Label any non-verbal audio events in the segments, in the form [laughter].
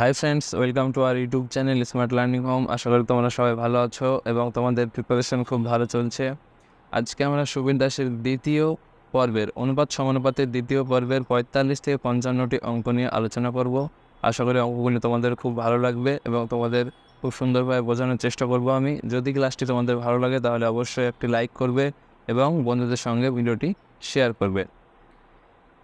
Hi friends welcome to our YouTube channel smart learning home আশা করি তোমরা সবাই ভালো আছো এবং তোমাদের প্রিপারেশন খুব ভালো চলছে। আজকে আমরা সুবিন দাসের দ্বিতীয় পর্বের, অনুপাত সমানুপাতের দ্বিতীয় পর্বের পঁয়তাল্লিশ থেকে পঞ্চান্নটি অঙ্ক নিয়ে আলোচনা করব। আশা করি অঙ্কগুলি তোমাদের খুব ভালো লাগবে এবং তোমাদের খুব সুন্দরভাবে বোঝানোর চেষ্টা করব আমি। যদি ক্লাসটি তোমাদের ভালো লাগে তাহলে অবশ্যই একটি লাইক করবে এবং বন্ধুদের সঙ্গে ভিডিওটি শেয়ার করবে।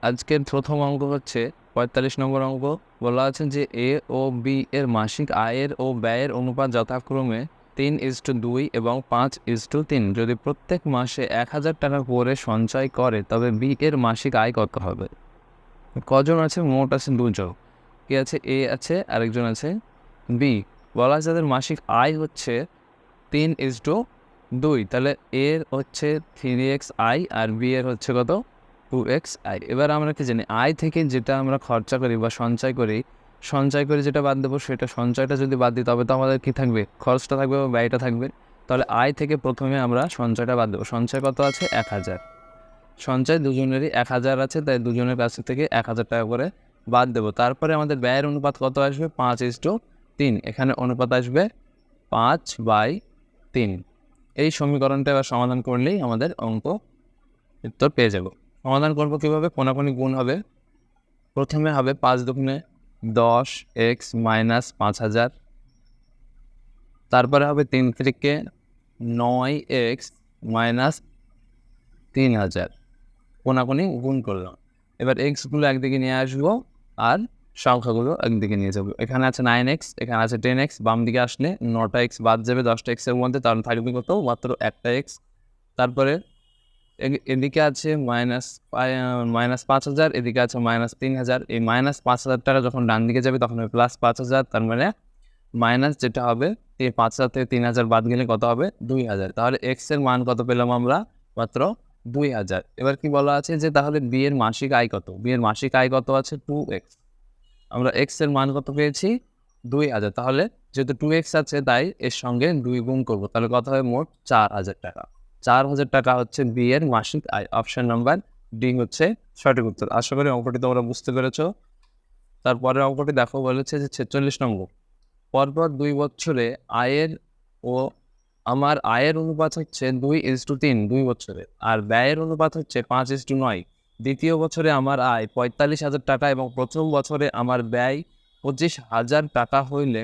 আজকের প্রথম অঙ্ক হচ্ছে পঁয়তাল্লিশ নম্বর অঙ্ক বলা আছে যে এ ও বি এর মাসিক আয়ের ও ব্যয়ের অনুপাত যথাক্রমে তিন ইস টু দুই এবং পাঁচ ইস টু তিন। যদি প্রত্যেক মাসে এক হাজার টাকা করে সঞ্চয় করে, তবে বি এর মাসিক আয় কত হবে? কজন আছে? মোট আছে দুজন। কে আছে? এ আছে, আরেকজন আছে বি। বলা আছে যাদের মাসিক আয় হচ্ছে তিন ইস টু দুই। তাহলে এর হচ্ছে three X I R B এর হচ্ছে কত? টু এক্স আই এবার আমরা কি জানি আয় থেকে যেটা আমরা খরচা করি বা সঞ্চয় করি, সঞ্চয় করে যেটা বাদ দেবো সেটা সঞ্চয়টা যদি বাদ দিই, তবে তো আমাদের কী থাকবে? খরচটা থাকবে বা ব্যয়টা থাকবে। তাহলে আয় থেকে প্রথমে আমরা সঞ্চয়টা বাদ দেবো। সঞ্চয় কত আছে? এক হাজার। সঞ্চয় দুজনেরই এক হাজার আছে, তাই দুজনের কাছ থেকে এক হাজার টাকা করে বাদ দেবো। তারপরে আমাদের ব্যয়ের অনুপাত কত আসবে? পাঁচ ইস টু তিন। এখানে অনুপাত আসবে পাঁচ বাই তিন। এই সমীকরণটা এবার সমাধান করলেই আমাদের অঙ্ক উত্তর পেয়ে যাব। সমাধান করব কীভাবে? কোনাকুনি গুণ হবে। প্রথমে হবে পাঁচ দুগুণে দশ এক্স মাইনাস পাঁচ হাজার। তারপরে হবে তিন থেকে নয় এক্স মাইনাস তিন হাজার। কোনাকুনি গুণ করলাম। এবার এক্সগুলো একদিকে নিয়ে আসব আর সংখ্যাগুলো একদিকে নিয়ে যাব। এখানে আছে নাইন এক্স, এখানে আছে টেন এক্স, বাম দিকে আসলে নটা এক্স বাদ যাবে, দশটা এক্সের মধ্যে তাহলে থাকবে কত? মাত্র একটা এক্স। তারপরে এদিকে আছে মাইনাস মাইনাস পাঁচ হাজার, এদিকে আছে মাইনাস তিন হাজার। এই মাইনাস পাঁচ হাজার টাকা যখন ডান দিকে যাবে তখন হবে প্লাস পাঁচ হাজার, তার মানে মাইনাস যেটা হবে, এই পাঁচ হাজার থেকে তিন হাজার বাদ গেলে কত হবে? দুই হাজার। তাহলে এক্সের মান কত পেলাম আমরা? মাত্র দুই হাজার। এবার কি বলা আছে যে তাহলে বি এর মাসিক আয় কত? বি এর মাসিক আয় কত আছে? টু এক্স আমরা এক্সের মান কত পেয়েছি? দুই হাজার। তাহলে যেহেতু টু এক্স আছে, তাই এর সঙ্গে দুই গুণ করব। তাহলে কত হবে মোট চার হাজার টাকা। চার হাজার টাকা হচ্ছে বি এর মাসিক আয় অপশন নাম্বার ডি হচ্ছে সঠিক উত্তর। আশা করি অঙ্কটি তোমরা বুঝতে পেরেছ। তারপরের অঙ্কটি দেখো বলেছে যে ছেচল্লিশ নম্বর। পরপর দুই বছরে আয়ের ও আমার আয়ের অনুপাত হচ্ছে দুই ইস টু তিন, দুই বছরে। আর ব্যয়ের অনুপাত হচ্ছে পাঁচ ইস টু নয়। দ্বিতীয় বছরে আমার আয় পঁয়তাল্লিশ হাজার টাকা এবং প্রথম বছরে আমার ব্যয় পঁচিশ হাজার টাকা হইলে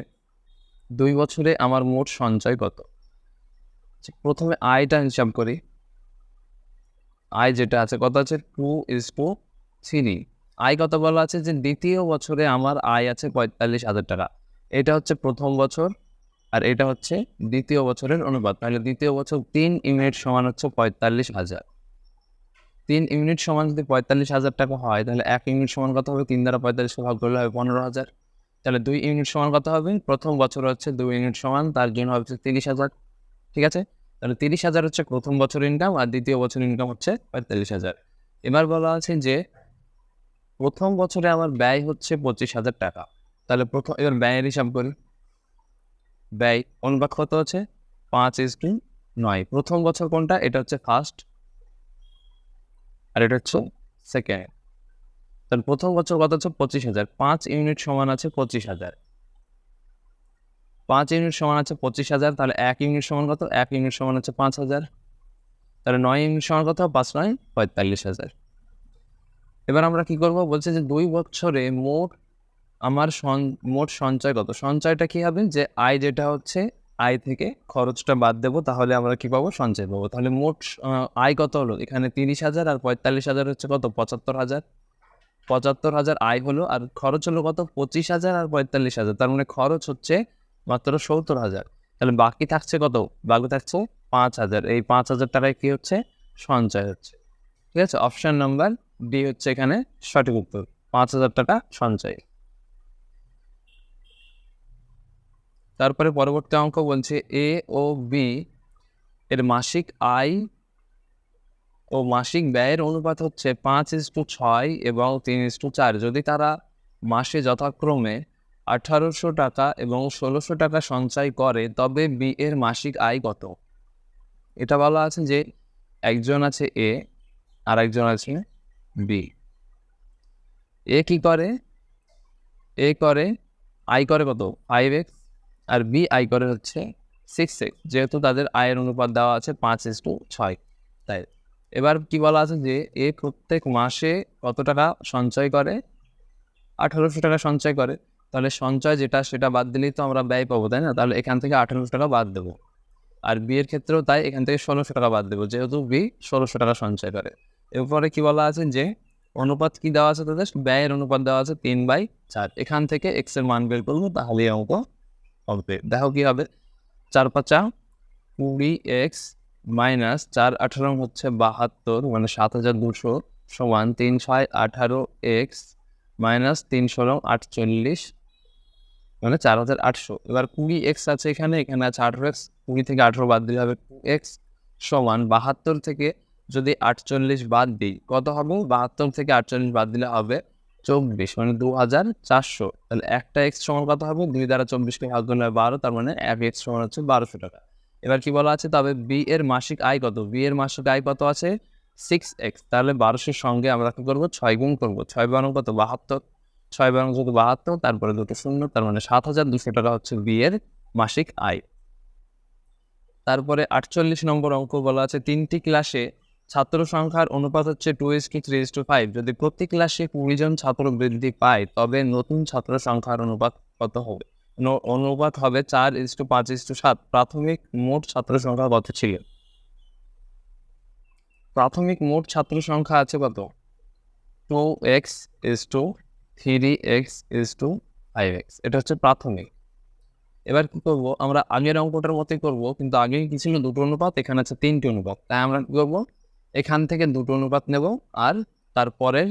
দুই বছরে আমার মোট সঞ্চয় কত? প্রথমে আয়টা হিসাব করি। আয় যেটা আছে, কত আছে? টু ইস টু থ্রি আয় কত বলা আছে? যে দ্বিতীয় বছরে আমার আয় আছে পঁয়তাল্লিশ হাজার টাকা। এটা হচ্ছে প্রথম বছর আর এটা হচ্ছে দ্বিতীয় বছরের অনুপাত। তাহলে দ্বিতীয় বছর তিন ইউনিট সমান হচ্ছে পঁয়তাল্লিশ হাজার। তিন ইউনিট সমান যদি পঁয়তাল্লিশ হাজার টাকা হয়, তাহলে এক ইউনিট সমান কত হবে? তিন দ্বারা পঁয়তাল্লিশকে ভাগ করলে হবে পনেরো হাজার। তাহলে দুই ইউনিট সমান কত হবে? প্রথম বছর হচ্ছে দুই ইউনিট সমান, তার জন্য হচ্ছে তিরিশ হাজার। ঠিক আছে? তাহলে তিরিশ হাজার হচ্ছে প্রথম বছর ইনকাম আর দ্বিতীয় বছর ইনকাম হচ্ছে পঁয়তাল্লিশ হাজার। এবার বলা আছে যে প্রথম বছরে আমার ব্যয় হচ্ছে পঁচিশ হাজার টাকা। তাহলে প্রথম, এবার ব্যয়ের হিসাব করি। ব্যয় অনুপাত কত আছে? পাঁচ ইস টু নয়। প্রথম বছর কোনটা? এটা হচ্ছে ফার্স্ট আর এটা হচ্ছে সেকেন্ড তাহলে প্রথম বছর কত হচ্ছে পঁচিশ হাজার। পাঁচ ইউনিট সমান আছে পঁচিশ হাজার। পাঁচ ইউনিট সমান আছে পঁচিশ হাজার, তাহলে এক ইউনিট সমান কত? এক ইউনিট সমান হচ্ছে পাঁচ হাজার। তাহলে নয় ইউনিট সমান কত? পাঁচ নয়, পঁয়তাল্লিশ হাজার। এবার আমরা কি করব? বলছে যে দুই বছরে মোট আমার মোট সঞ্চয় কত? সঞ্চয়টা কি হবে? যে আয় যেটা হচ্ছে, আয় থেকে খরচটা বাদ দেবো, তাহলে আমরা কি পাবো? সঞ্চয় পাবো। তাহলে মোট আয় কত হলো? এখানে তিরিশ হাজার আর পঁয়তাল্লিশ হাজার হচ্ছে কত? পঁচাত্তর হাজার। পঁচাত্তর হাজার আয় হলো আর খরচ হলো কত? পঁচিশ হাজার আর পঁয়তাল্লিশ হাজার। তার মানে খরচ হচ্ছে মাত্র সত্তর হাজার। তাহলে বাকি থাকছে কত? বাকি থাকছে পাঁচ হাজার। এই পাঁচ হাজার টাকায় কি হচ্ছে? সঞ্চয় হচ্ছে। ঠিক আছে? অপশান নাম্বার ডি হচ্ছে এখানে সঠিক উত্তর। পাঁচ হাজার টাকা সঞ্চয়। তারপরে পরবর্তী অঙ্ক বলছে এ ও বি এর মাসিক আয় ও মাসিক ব্যয়ের অনুপাত হচ্ছে পাঁচ ইস টু ছয় এবং তিন ইস টু চার। যদি তারা মাসে যথাক্রমে আঠারোশো টাকা এবং ষোলোশো টাকা সঞ্চয় করে, তবে বি এর মাসিক আয় কত? এটা বলা আছে যে একজন আছে এ আর একজন আছে বি। এ কি করে? এ করে আয় করে কত? ফাইভ এক্স আর বি আয় করে হচ্ছে সিক্স এক্স যেহেতু তাদের আয়ের অনুপাত দেওয়া আছে পাঁচ ইস টু ছয়। তাই এবার কি বলা আছে যে এ প্রত্যেক মাসে কত টাকা সঞ্চয় করে? আঠারোশো টাকা সঞ্চয় করে। তাহলে সঞ্চয় যেটা সেটা বাদ দিলেই তো আমরা ব্যয় পাবো, তাই না? তাহলে এখান থেকে আঠারোশো টাকা বাদ দেবো। আর বিয়ের ক্ষেত্রেও তাই, এখান থেকে ষোলোশো টাকা বাদ দেবো, যেহেতু বি ষোলোশো টাকা সঞ্চয় করে। এরপরে কি বলা আছে যে, অনুপাত কি দেওয়া আছে তাদের? ব্যয়ের অনুপাত দেওয়া আছে তিন বাই চার। এখান থেকে এক্সের মান বের করব তাহলে অঙ্ক হবে। দেখো কি হবে। চার পাঁচা কুড়ি এক্স মাইনাস চার আঠারো হচ্ছে বাহাত্তর মানে সাত হাজার দুশো সমান তিন ছয় আঠারো এক্স মাইনাস তিন ষোলো আটচল্লিশ মানে চার হাজার আটশো। এবার কুড়ি এক্স আছে এখানে এখানে আছে আঠেরো এক্স কুড়ি থেকে আঠেরো বাদ দিলে হবে টু এক্স সমান বাহাত্তর থেকে যদি আটচল্লিশ বাদ দিই, কত হবে? বাহাত্তর থেকে আটচল্লিশ বাদ দিলে হবে চব্বিশ মানে দু হাজার চারশো। তাহলে একটা এক্স সমান কত হবে? দুই দ্বারা চব্বিশকে ভাগ করলে বারো, তার মানে এক এক্স সমান হচ্ছে বারোশো টাকা। এবার কি বলা আছে? তবে বি এর মাসিক আয় কত? বি এর মাসিক আয় কত আছে? সিক্স এক্স তাহলে বারোশোর সঙ্গে আমরা কি করব? ছয় গুণ করব। ছয় বারো কত? বাহাত্তর। ছয় বারো কত বাহাত্তর, তারপরে দুটো শূন্য, তার মানে সাত হাজার দুশো টাকা হচ্ছে বিয়ের মাসিক আয়। তারপরে আটচল্লিশ নম্বর অঙ্ক বলা আছে, তিনটি ক্লাসে ছাত্র সংখ্যার অনুপাত হচ্ছে টু এস কি থ্রি টু ফাইভ যদি প্রতি ক্লাসে কুড়ি জন ছাত্র বৃদ্ধি পায়, তবে নতুন ছাত্র সংখ্যার অনুপাত কত হবে? অনুপাত হবে চার ইস টু পাঁচ ইস টু সাত। প্রাথমিক মোট ছাত্র সংখ্যা কত ছিল? প্রাথমিক মোট ছাত্র সংখ্যা আছে কত? Two X is to three X is to five X এটা হচ্ছে প্রাথমিক। এবার কি করব? আমরা আগের অঙ্কটার মতোই করব, কিন্তু আগে কি ছিল? দুটো অনুপাত, এখানে আছে তিনটি অনুপাত। তাই আমরা কি করব? এখান থেকে দুটো অনুপাত নেব আর তারপরের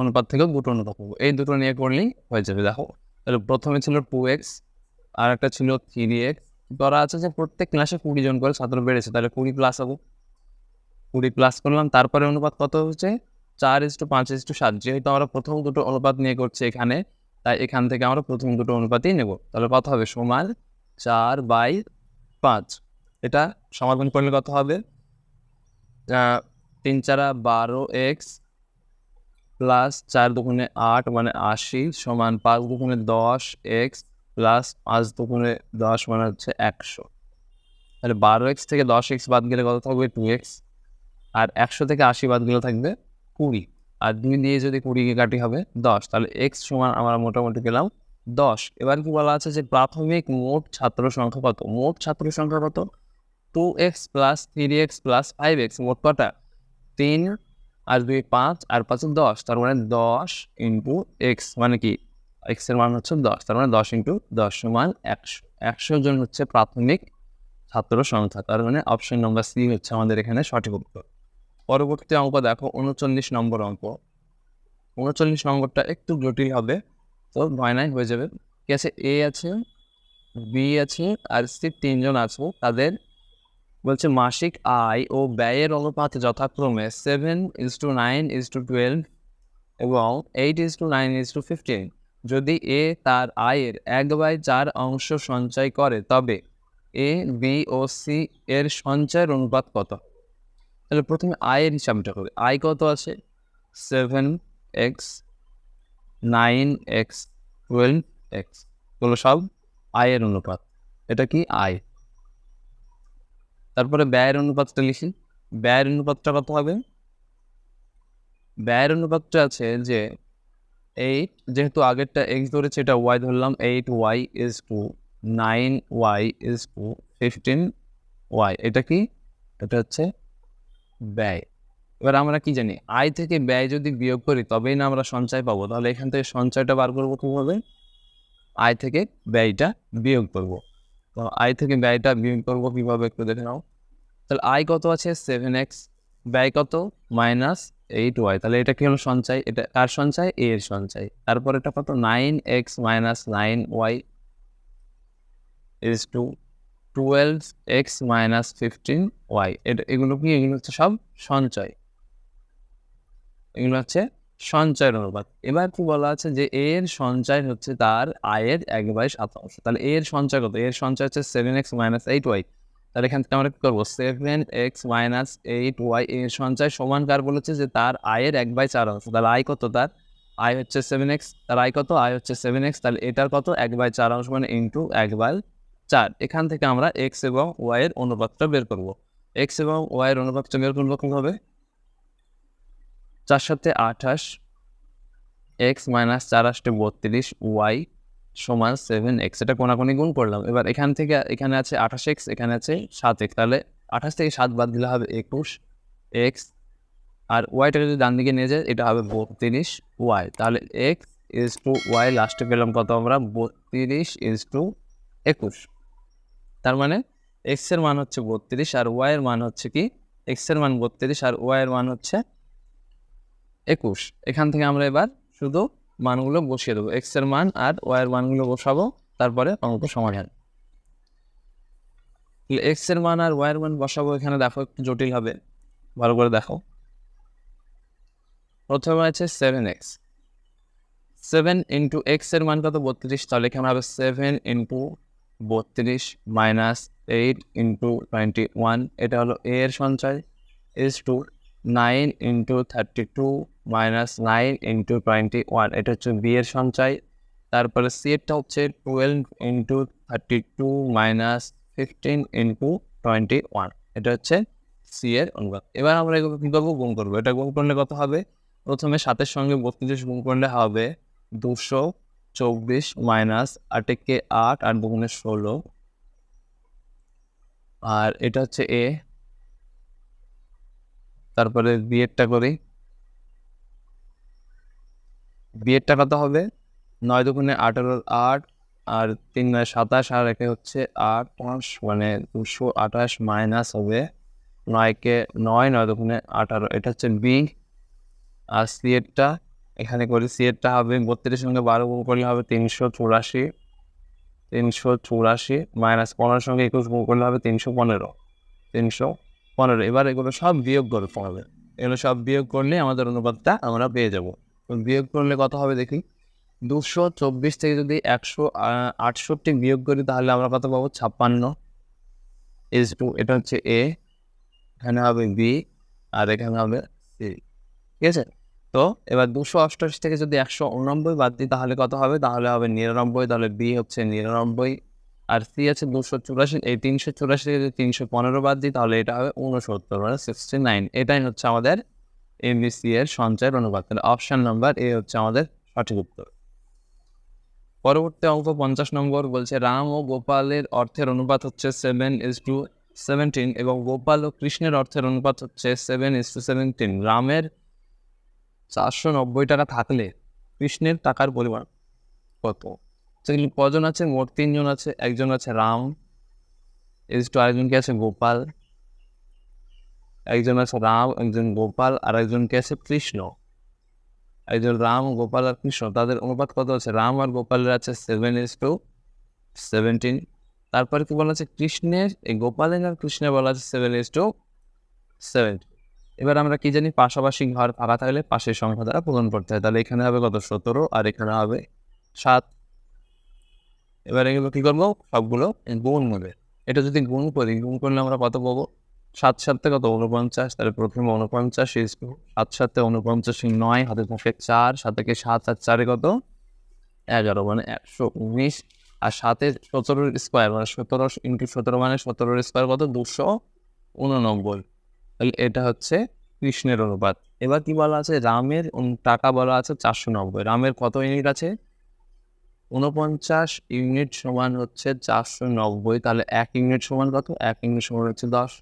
অনুপাত থেকেও দুটো অনুপাত নেব। এই দুটো নিয়ে করলেই হয়ে যাবে, দেখো। তাহলে প্রথমে ছিল টু এক্স আর একটা ছিল থ্রি এক্স ধরা আছে যে প্রত্যেক ক্লাসে কুড়ি জন করে ছাত্র বেড়েছে, তাহলে কুড়ি প্লাস হব। কুড়ি প্লাস করলাম, তারপরে অনুপাত কত হচ্ছে? চার ইস টু পাঁচ ইস টু সাত, যেহেতু আমরা প্রথম দুটো অনুপাত নিয়ে করছি এখানে, তাই এখান থেকে আমরা প্রথম দুটো অনুপাতই নেব। তাহলে কত হবে? সমান চার বাই পাঁচ। এটা সমাধান করলে কত হবে? তিন চারা বারো এক্স প্লাস চার দুগুণে আট মানে আশি সমান পাঁচ দুগুণে দশ এক্স প্লাস পাঁচ দুগুণে দশ মানে হচ্ছে একশো। তাহলে বারো এক্স থেকে দশ এক্স বাদ গেলে কত থাকবে? টু এক্স আর একশো থেকে আশি বাদ গেলে থাকবে? কুড়ি। আর দুই দিয়ে যদি কুড়িকে কাটি হবে দশ, তাহলে এক্স সমান আমরা মোটামুটি পেলাম দশ। এবার কি বলা আছে যে প্রাথমিক মোট ছাত্র সংখ্যা কত? মোট ছাত্র সংখ্যা কত? Two X plus three X plus five X মোট কটা? তিন আর দুই পাঁচ আর পাঁচে দশ, তার মানে দশ ইন্টু এক্স মানে কি? এক্সের মান হচ্ছে দশ, তার মানে দশ ইন্টু দশ সমান একশো। একশো জন হচ্ছে প্রাথমিক ছাত্র সংখ্যা, তার মানে অপশন নম্বর সি হচ্ছে আমাদের এখানে সঠিক উত্তর। পরবর্তী অঙ্ক দেখো, উনচল্লিশ নম্বর অঙ্ক। উনচল্লিশ নম্বরটা একটু জটিল হবে, তো নয় নয় হয়ে যাবে। কি আছে এ আছে বি আছে, আর সি তিনজন আছে। তাদের বলছে মাসিক আয় ও ব্যয়ের অনুপাত যথাক্রমে seven is to nine is to twelve এবং eight is to nine is to fifteen যদি এ তার আয়ের এক বাই চার অংশ সঞ্চয় করে, তবে এ বি ও সি এর সঞ্চয়ের অনুপাত কত? তাহলে প্রথমে আয়ের হিসাবটা হবে আয় কত আছে? Seven X nine X twelve X এগুলো সব আয়ের অনুপাত। এটা কি? আয় তারপরে ব্যয়ের অনুপাতটা লিখি। ব্যয়ের অনুপাতটা কত হবে? ব্যয়ের অনুপাতটা আছে যে এইট যেহেতু আগেরটা এক্স ধরেছে, এটা ওয়াই ধরলাম eight Y is to nine Y is to fifteen Y এটা কি? এটা হচ্ছে ব্যয়। এবার আমরা কি জানি? আয় থেকে ব্যয় যদি বিয়োগ করি, তবেই না আমরা সঞ্চয় পাবো। তাহলে এখান থেকে সঞ্চয়টা বার করব কীভাবে? আয় থেকে ব্যয়টা বিয়োগ করব। তো আয় থেকে ব্যয়টা বিয়োগ করব কীভাবে একটু দেখে নাও। তাহলে আয় কত আছে? সেভেন এক্স ব্যয় কত? মাইনাস এইট ওয়াই তাহলে এটা কি হলো সঞ্চয়? এটা কার সঞ্চয়? এ এর সঞ্চয়। তারপর এটা কত? Nine X minus nine Y is to twelve X minus fifteen Y এটা, এগুলো কি? এগুলো হচ্ছে সব সঞ্চয়। এগুলো হচ্ছে সঞ্চয়ের অনুপাত। এবার কি বলা আছে যে, এর সঞ্চয় হচ্ছে তার আয়ের এক বাই শতাংশ তাহলে এর সঞ্চয় কত? এর সঞ্চয় হচ্ছে seven X minus eight Y তাহলে এখান থেকে আমরা কি করব? Seven X minus eight Y এর সঞ্চয় সমান কার বলেছে? যে, তার আয়ের এক বাই চার অংশ। তাহলে আয় কত তার? আই হচ্ছে সেভেন এক্স তার আই কত? আই হচ্ছে সেভেন এক্স তাহলে এটার কত? এক বাই চার অংশ মানে ইন্টু এক বাই চার, এখান থেকে আমরা এক্স এবং ওয়াই এর অনুপাতটা বের করব। এক্স এবং ওয়াই এর অনুপাতটা বের করব কীভাবে? চার সাথে আঠাশ এক্স মাইনাস চার আষ্টে বত্রিশ ওয়াই সমান সেভেন এক্স এটা কোনাকুনি গুণ করলাম। এবার এখান থেকে, এখানে আছে আঠাশ এক্স এখানে আছে সাত এক্স তাহলে আঠাশ থেকে সাত বাদ দিলে হবে একুশ এক্স আর ওয়াইটা যদি ডান দিকে নিয়ে যায়, এটা হবে বত্রিশ ওয়াই তাহলে এক্স ইজ টু ওয়াই লাস্টে পেলাম কত আমরা? বত্রিশ ইজ টু একুশ। তার মানে এক্সের মান হচ্ছে বত্রিশ আর ওয়াই এর মান হচ্ছে কি? এক্সের মান বত্রিশ আর ওয়াই এর মান হচ্ছে একুশ। এখান থেকে আমরা এবার শুধু মানগুলো বসিয়ে দেবো। এক্সের মান আর ওয়াই এর মানগুলো বসাবো, তারপরে অঙ্ক সমাধান। এক্সের মান আর ওয়াই এর মান বসাবো, এখানে দেখো একটু জটিল হবে। ভালো করে দেখো। প্রথমে আছে সেভেন এক্স সেভেন ইন্টু এক্সের মান কত? বত্রিশ। তাহলে এখানে হবে সেভেন ইন্টু বত্রিশ minus eight into twenty one এটা হলো এ এর সঞ্চয় is to nine into thirty two minus nine into twenty one এটা হচ্ছে বি এর সঞ্চয়। তারপরে সি এরটা হচ্ছে twelve into thirty two minus fifteen into twenty one এটা হচ্ছে সি এর অনুপাত। এবার আমরা এগুলো কী গুণ করব। এটা গুণ করলে কত হবে? প্রথমে সাতের সঙ্গে বত্রিশ গুণ করলে হবে দুশো চব্বিশ মাইনাস আটেকে আট আর দুগুণে ষোলো। আর এটা হচ্ছে এ তারপরে বিয়েরটা করি। বিয়েরটা কত হবে? নয় দুগুণে আঠারো আট আর তিন নয় সাতাশ আর একে হচ্ছে আট পাঁচ মানে দুশো আঠাশ মাইনাস হবে নয়কে নয় নয় দুগুণে আঠারো। এটা হচ্ছে বি আর সি এখানে করে সি এরটা হবে বত্রিশের সঙ্গে বারো গুণ করলে হবে তিনশো চুরাশি। তিনশো চুরাশি মাইনাস পনেরোর সঙ্গে একুশ গুণ করলে হবে তিনশো পনেরো। তিনশো পনেরো। এবার এগুলো সব বিয়োগ করতে হবে। এগুলো সব বিয়োগ করলে আমাদের অনুপাতটা আমরা পেয়ে যাব। বিয়োগ করলে কত হবে দেখি? দুশো চব্বিশ থেকে যদি একশো আটষট্টি বিয়োগ করি তাহলে আমরা কত পাবো? ছাপ্পান্ন। ইজ টু এটা হচ্ছে এ এখানে হবে বি আর এখানে হবে সি ঠিক আছে? তো এবার দুশো অষ্টআশি থেকে যদি একশো উননব্বই বাদ দিই, তাহলে কত হবে? তাহলে হবে নিরানব্বই, তাহলে বি হচ্ছে নিরানব্বই। আর সি আছে দুশো চুরাশি, এই তিনশো চুরাশি থেকে যদি তিনশো পনেরো বাদ দিই, তাহলে এটা হবে উনসত্তর মানে সিক্সটি নাইন এটাই হচ্ছে আমাদের এমবিসি এর সঞ্চয়ের অনুপাত। অপশান নাম্বার এ হচ্ছে আমাদের সঠিক উত্তর। পরবর্তী অঙ্ক পঞ্চাশ নম্বর বলছে, রাম ও গোপালের অর্থের অনুপাত হচ্ছে সেভেন ইস টু সেভেন্টিন এবং গোপাল ও কৃষ্ণের অর্থের অনুপাত হচ্ছে সেভেন ইস টু সেভেন্টিন রামের চারশো নব্বই টাকা থাকলে কৃষ্ণের টাকার পরিমাণ কত? সেগুলি কজন আছে? মোট তিনজন আছে, একজন আছে রাম ইস টু আরেকজন কে আছে গোপাল, একজন আছে রাম, একজন গোপাল, আর একজন কে আছে কৃষ্ণ। একজন রাম, গোপাল, আর কৃষ্ণ। তাদের অনুপাত কত আছে? রাম আর গোপালের আছে সেভেন এস টু সেভেন্টিন তারপরে কি বলা আছে? কৃষ্ণের, এই গোপালের আর কৃষ্ণের বলা আছে সেভেন এস টু সেভেন্টিন এবার আমরা কি জানি, পাশাপাশি ঘর ফাঁকা থাকলে পাশের সংখ্যা দ্বারা পূরণ করতে হয়। তাহলে এখানে হবে কত? সতেরো, আর এখানে হবে সাত। এবার এগুলো কী করব? সবগুলো গুণ হবে এটা যদি গুণ করি, গুণ করলে আমরা কত পাবো? সাত সাতে কত? উনপঞ্চাশ তাহলে প্রথমে টু সাত সাতে উনপঞ্চাশ নয় হাতে থাকে চার, সাতকে সাত, আর চারে কত? এগারো মানে একশো উনিশ। আর সাথে সতেরোর স্কোয়ার মানে সতেরো ইন্টু সতেরো মানে সতেরোর স্কোয়ার কত? দুশো উননব্বই। এটা হচ্ছে কৃষ্ণের অনুপাত। এবার কি বলা আছে? রামের টাকা বলা আছে চারশো নব্বই। রামের কত ইউনিট আছে? উনপঞ্চাশ ইউনিট সমান হচ্ছে চারশো নব্বই। তাহলে এক ইউনিট সমান কত? এক ইউনিট সমান হচ্ছে দশ।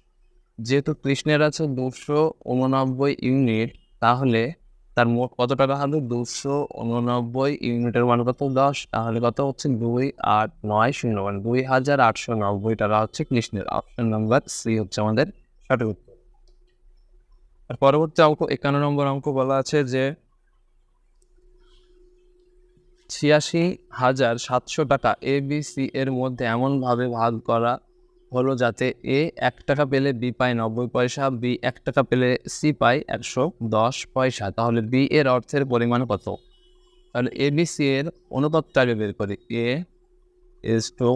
যেহেতু কৃষ্ণের আছে দুশো উননব্বই ইউনিট তাহলে তার মোট কত টাকা হবে? দুশো উননব্বই ইউনিটের মান কত? দশ। তাহলে কত হচ্ছে? দুই আট নয় শূন্য। মানে দুই হাজার আটশো নব্বই টাকা হচ্ছে কৃষ্ণের। অপশন নাম্বার সি হচ্ছে আমাদের সঠিক উত্তর। আর পরবর্তী অঙ্ক, একান্ন নম্বর অঙ্ক বলা আছে যে ছিয়াশি হাজার সাতশো টাকা এ বি সি এর মধ্যে এমনভাবে ভাগ করা হলো যাতে এ এক টাকা পেলে বি পায় নব্বই পয়সা বি এক টাকা পেলে সি পায় একশো দশ পয়সা। তাহলে বি এর অর্থের পরিমাণ কত? তাহলে এ বি সি এর অনুপাতটা আগে বের করি। A is to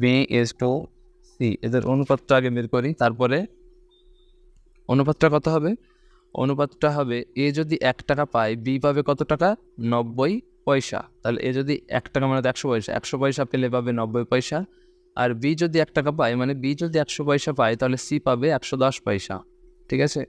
B is to C এদের অনুপাতটা আগে বের করি, তারপরে অনুপাতটা কত হবে? অনুপাতটা হবে এ যদি এক টাকা পায়, বি পাবে কত টাকা? নব্বই পয়সা। তাহলে এ যদি এক টাকা মানে একশো পয়সা। একশো পয়সা পেলে পাবে নব্বই পয়সা। আর বি যদি এক টাকা পায় মানে বি যদি একশো পয়সা পায়, তাহলে সি পাবে একশো দশ পয়সা। ঠিক আছে?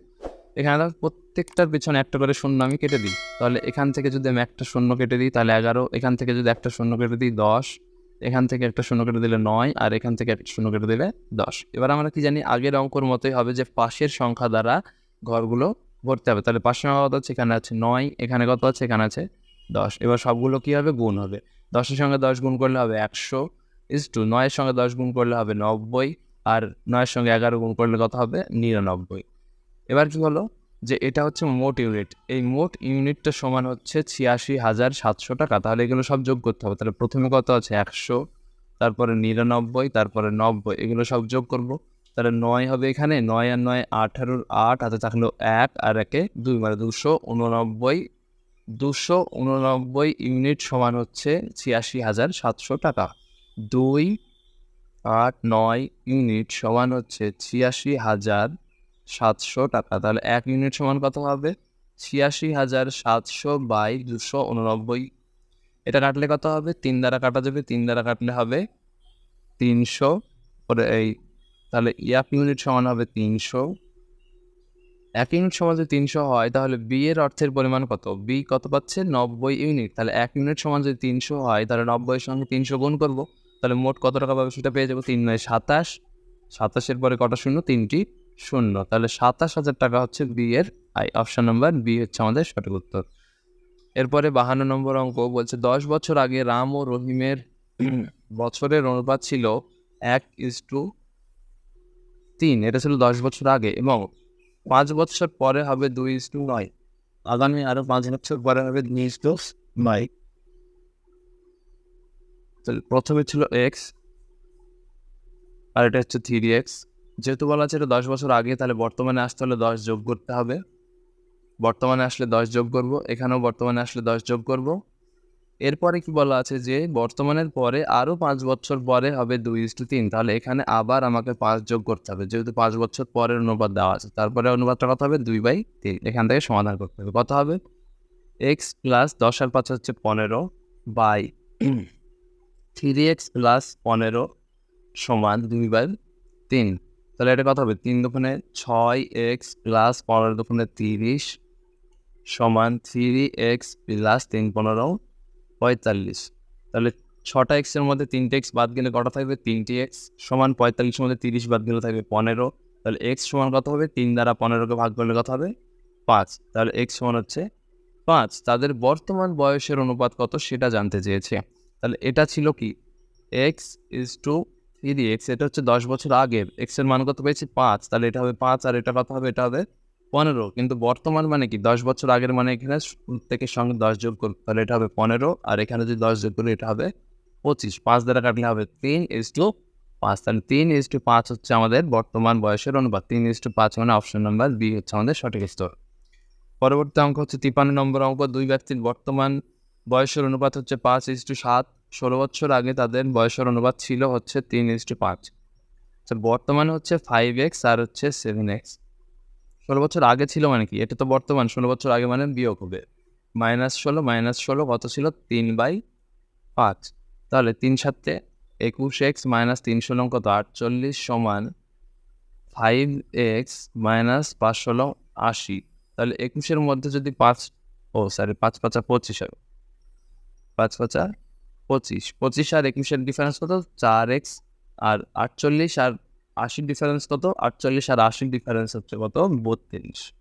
এখানে দেখো প্রত্যেকটার পিছনে একটা করে শূন্য আমি কেটে দিই। তাহলে এখান থেকে যদি আমি একটা শূন্য কেটে দিই, তাহলে এগারো। এখান থেকে যদি একটা শূন্য কেটে দিই, দশ। এখান থেকে একটা শূন্য কেটে দিলে নয়, আর এখান থেকে একটা শূন্য কেটে দিলে দশ। এবার আমরা কি জানি, আগের অঙ্কর মতোই হবে যে পাশের সংখ্যা দ্বারা ঘরগুলো ভরতে হবে। তাহলে পাশের সংখ্যা কত আছে? এখানে আছে নয়, এখানে কত আছে? এখানে আছে দশ। এবার সবগুলো কী হবে? গুণ হবে। দশের সঙ্গে দশ গুণ করলে হবে একশো ইস টু নয়ের সঙ্গে দশ গুণ করলে হবে নব্বই, আর নয়ের সঙ্গে এগারো গুণ করলে কত হবে? নিরানব্বই। এবার কি হলো? যে এটা হচ্ছে মোট ইউনিট এই মোট ইউনিটটা সমান হচ্ছে ছিয়াশি হাজার সাতশো টাকা। তাহলে এগুলো সব যোগ করতে হবে। তাহলে প্রথমে কত আছে? একশো। তারপরে নিরানব্বই, তারপরে নব্বই। এগুলো সব যোগ করব। তাহলে নয় হবে এখানে। নয় আর নয় আঠারোর আট হাতে থাকল এক, আর একে দুই মানে দুশো উননব্বই। দুশো উননব্বই ইউনিট সমান হচ্ছে ছিয়াশি হাজার সাতশো টাকা। দুই, আট, নয় ইউনিট সমান হচ্ছে ছিয়াশি হাজার সাতশো টাকা। তাহলে এক ইউনিট সমান কত হবে? ছিয়াশি হাজার সাতশো বাই দুশো উননব্বই। এটা কাটলে কত হবে? তিন দ্বারা কাটা যাবে, তিন দ্বারা কাটলে হবে তিনশো। করে এই, তাহলে এক ইউনিট সমান হবে তিনশো। এক ইউনিট সমান যদি তিনশো হয়, তাহলে বি এর অর্থের পরিমাণ কত? বি কত পাচ্ছে? নব্বই ইউনিট। তাহলে এক ইউনিট সমান যদি তিনশো হয়, তাহলে নব্বইয়ের সঙ্গে তিনশো গুণ করব। তাহলে মোট কত টাকা পাবে? সেটা পেয়ে যাব তিন নয় সাতাশ। সাতাশের পরে কটা শূন্য? তিনটি। শূন্য। তাহলে সাতাশ হাজার টাকা হচ্ছে বি এর আই অপশান নাম্বার বি হচ্ছে আমাদের সঠিক উত্তর। এরপরে বাহান্ন নম্বর অঙ্ক বলছে, দশ বছর আগে রাম ও রহিমের [clears throat] বছরের অনুপাত ছিল এক ইস টু তিন। এটা ছিল দশ বছর আগে এবং পাঁচ বছর পরে হবে দুই ইস টু নয়। আগামী আরও পাঁচ বছর পরে হবে দুই ইস টু নয়। প্রথমে ছিল এক্স আর এটা হচ্ছে থ্রি এক্স যেহেতু বলা আছে এটা দশ বছর আগে, তাহলে বর্তমানে আসতে হলে দশ যোগ করতে হবে। বর্তমানে আসলে দশ যোগ করব, এখানেও বর্তমানে আসলে দশ যোগ করব। এরপরে কি বলা আছে যে, বর্তমানের পরে আরও পাঁচ বছর পরে হবে দুই ইস টু তিন, তাহলে এখানে আবার আমাকে পাঁচ যোগ করতে হবে। যেহেতু পাঁচ বছর পরের অনুপাত দেওয়া আছে, তারপরে অনুপাতটা কত হবে? দুই বাই তিন, এখান থেকে সমাধান করতে হবে। কত হবে? এক্স প্লাস দশ আর পাঁচ হচ্ছে পনেরো বাই থ্রি এক্স প্লাস পনেরো সমান দুই বাই তিন। তাহলে এটা কত হবে, তিন দোকানে ছয় এক্স প্লাস পনেরো দোকানে তিরিশ সমান থ্রি এক্স প্লাস তিন পনেরো পঁয়তাল্লিশ। তাহলে ছটা এক্সের মধ্যে তিনটে এক্স বাদ গেলে কটা থাকবে? তিনটি এক্স সমান পঁয়তাল্লিশের মধ্যে তিরিশ বাদ গেলে থাকবে পনেরো। তাহলে এক্স সমান কত হবে? তিন দ্বারা পনেরোকে ভাগ করলে কত হবে? পাঁচ। তাহলে এক্স সমান হচ্ছে পাঁচ। তাদের বর্তমান বয়সের অনুপাত কত সেটা জানতে চেয়েছে। তাহলে এটা ছিল কি? X is to three X এটা হচ্ছে দশ বছর আগের এক্সের মান কত পেয়েছি? পাঁচ। তাহলে এটা হবে পাঁচ আর এটা কত হবে? এটা হবে পনেরো। কিন্তু বর্তমান মানে কি? দশ বছর আগের মানে এখানে প্রত্যেকের সঙ্গে দশ যোগ করবে তাহলে এটা হবে পনেরো। আর এখানে যদি দশ যোগ করি, এটা হবে পঁচিশ। পাঁচ দ্বারা কাটলে হবে তিন ইস টু পাঁচ। তাহলে তিন ইস টু পাঁচ হচ্ছে আমাদের বর্তমান বয়সের অনুপাত। তিন ইস টু পাঁচ মানে অপশন নাম্বার বি হচ্ছে আমাদের সঠিক উত্তর পরবর্তী অঙ্ক হচ্ছে তিপ্পান্ন নম্বর অঙ্ক। দুই ব্যক্তির বর্তমান বয়সের অনুপাত হচ্ছে পাঁচ ইস টু সাত। ষোলো বছর আগে তাদের বয়সের অনুপাত ছিল হচ্ছে তিন ইস টু পাঁচ। আচ্ছা বর্তমানে হচ্ছে ফাইভ এক্স আর হচ্ছে সেভেন এক্স ষোলো বছর আগে ছিল মানে কি? এটা তো বর্তমান, ষোলো বছর আগে মানে বিয়োগ হবে। মাইনাস ষোলো মাইনাস ষোলো কত ছিল? তিন বাই পাঁচ। তাহলে তিন সাতে একুশ এক্স মাইনাস তিন ষোলো কত আটচল্লিশ সমান ফাইভ এক্স মাইনাস পাঁচ ষোলো আশি। তাহলে একুশের মধ্যে যদি পাঁচ, ও সরি পাঁচ পাঁচা পঁচিশ হবে পাঁচ পাঁচা পঁচিশ। পঁচিশ আর একুশের ডিফারেন্স কত? চার এক্স আর আটচল্লিশ আর আশির ডিফারেন্স কত? আটচল্লিশ আর আশির ডিফারেন্স হচ্ছে কত? বত্রিশ।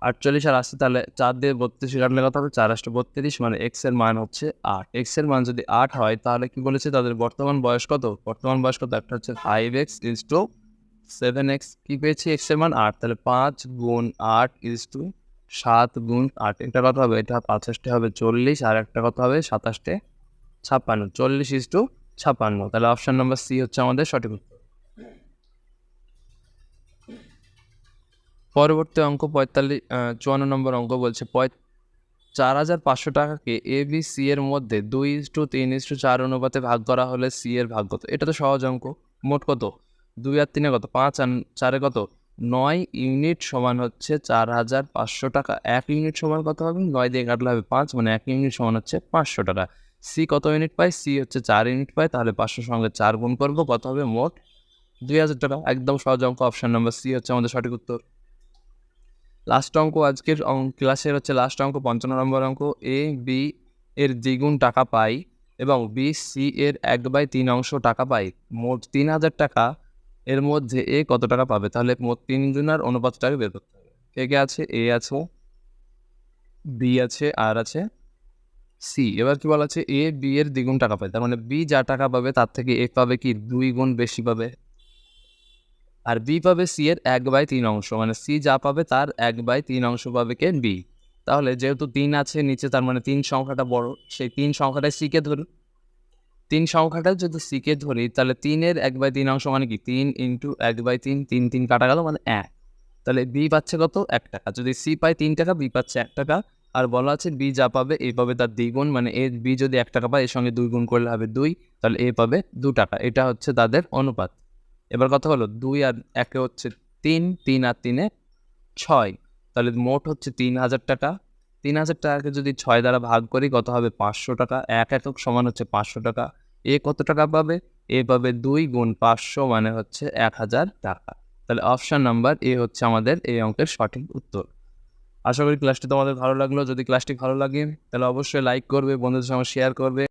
আটচল্লিশ আর আশি তাহলে চার দিয়ে বত্রিশ কাটলে কত হবে? চার আটটা বত্রিশ মানে এক্সের মান হচ্ছে আট। এক্সের মান যদি আট হয়, তাহলে কি বলেছে? তাদের বর্তমান বয়স কত? বর্তমান বয়স কত? একটা হচ্ছে five X is to seven X কী পেয়েছি? এক্সের মান আট। তাহলে পাঁচ গুণ আট ইজ টু সাত গুণ আট। এটা কত হবে? এটা পাঁচাশটে হবে চল্লিশ আর একটা কত হবে? সাতাশটে ছাপ্পান্ন, চল্লিশ ইস টু ছাপ্পান্ন। তাহলে অপশন নাম্বার সি হচ্ছে আমাদের সঠিক উত্তর। পরবর্তী অঙ্ক পঁয়তাল্লিশ চুয়ান্ন নম্বর অঙ্ক বলছে চার হাজার পাঁচশো টাকাকে এ বি সি এর মধ্যে দুই ইস টু তিন ইস টু চার অনুপাতে ভাগ করা হলে সি এর ভাগ কত? এটা তো সহজ অঙ্ক। মোট কত? দুই আর তিনে কত? পাঁচ আর চারে কত? নয় ইউনিট সমান হচ্ছে চার হাজার পাঁচশো টাকা। এক ইউনিট সমান কত হবে? নয় দিয়ে কাটলে হবে পাঁচ মানে এক ইউনিট সমান হচ্ছে পাঁচশো টাকা। সি কত ইউনিট পায়? সি হচ্ছে চার ইউনিট পায়। তাহলে পাঁচশোর সঙ্গে চার গুণ করব, কত হবে? মোট দুই হাজার টাকা। একদম সহজ অঙ্ক অপশন নাম্বার সি হচ্ছে আমাদের সঠিক উত্তর। লাস্ট অঙ্ক আজকের ক্লাসের হচ্ছে লাস্ট অঙ্ক, পঞ্চান্ন নম্বর অঙ্ক। এ বি এর দ্বিগুণ টাকা পাই এবং বি সি এর এক বাই তিন অংশ টাকা পাই। মোট তিন হাজার টাকা। এর মধ্যে এ কত টাকা পাবে? তাহলে মোট তিনজনের অনুপাতটাকে বের করতে হবে। কে কে আছে? এ আছে। বি আছে। আর আছে? সি। এবার কি বলা আছে? এ, বি এর দ্বিগুণ টাকা পায় তার মানে বি যা টাকা পাবে, তার থেকে এ পাবে কি? দুই গুণ বেশি পাবে। আর বি পাবে সি এর এক বাই তিন অংশ। মানে সি যা পাবে, তার এক বাই তিন অংশ পাবে কে? বি। তাহলে যেহেতু তিন আছে নিচে, তার মানে তিন সংখ্যাটা বড়। সেই তিন সংখ্যাটাই সিকে ধরুন। তিন সংখ্যাটা যদি সিকে ধরি, তাহলে তিনের এক বাই তিন অংশ মানে কি? তিন ইন্টু এক বাই তিন তিন তিন কাটা গেল মানে এক। তাহলে বি পাচ্ছে কত? এক টাকা। যদি সি পায় তিন টাকা, বি পাচ্ছে এক টাকা। আর বলা আছে বি যা পাবে এ পাবে তার দ্বিগুণ মানে এ বি যদি এক টাকা পায়, এর সঙ্গে দুই গুণ করলে হবে দুই, তাহলে এ পাবে দু টাকা। এটা হচ্ছে তাদের অনুপাত। এবার কথা হলো, দুই আর একে হচ্ছে তিন তিন আর তিনে ছয়, তাহলে মোট হচ্ছে তিন হাজার টাকা। তিন হাজার টাকাকে যদি ছয় দ্বারা ভাগ করি, কত হবে? পাঁচশো টাকা। এক একক সমান হচ্ছে পাঁচশো টাকা। এ কত টাকা পাবে? এ পাবে দুই গুণ পাঁচশো মানে হচ্ছে এক হাজার টাকা। তাহলে অপশান নাম্বার এ হচ্ছে আমাদের এই অঙ্কের সঠিক উত্তর। আশা করি ক্লাসটি তোমাদের ভালো লাগল। যদি ক্লাসটি ভালো লাগে, তাহলে অবশ্যই লাইক করবে, বন্ধুদের সঙ্গে শেয়ার করবে।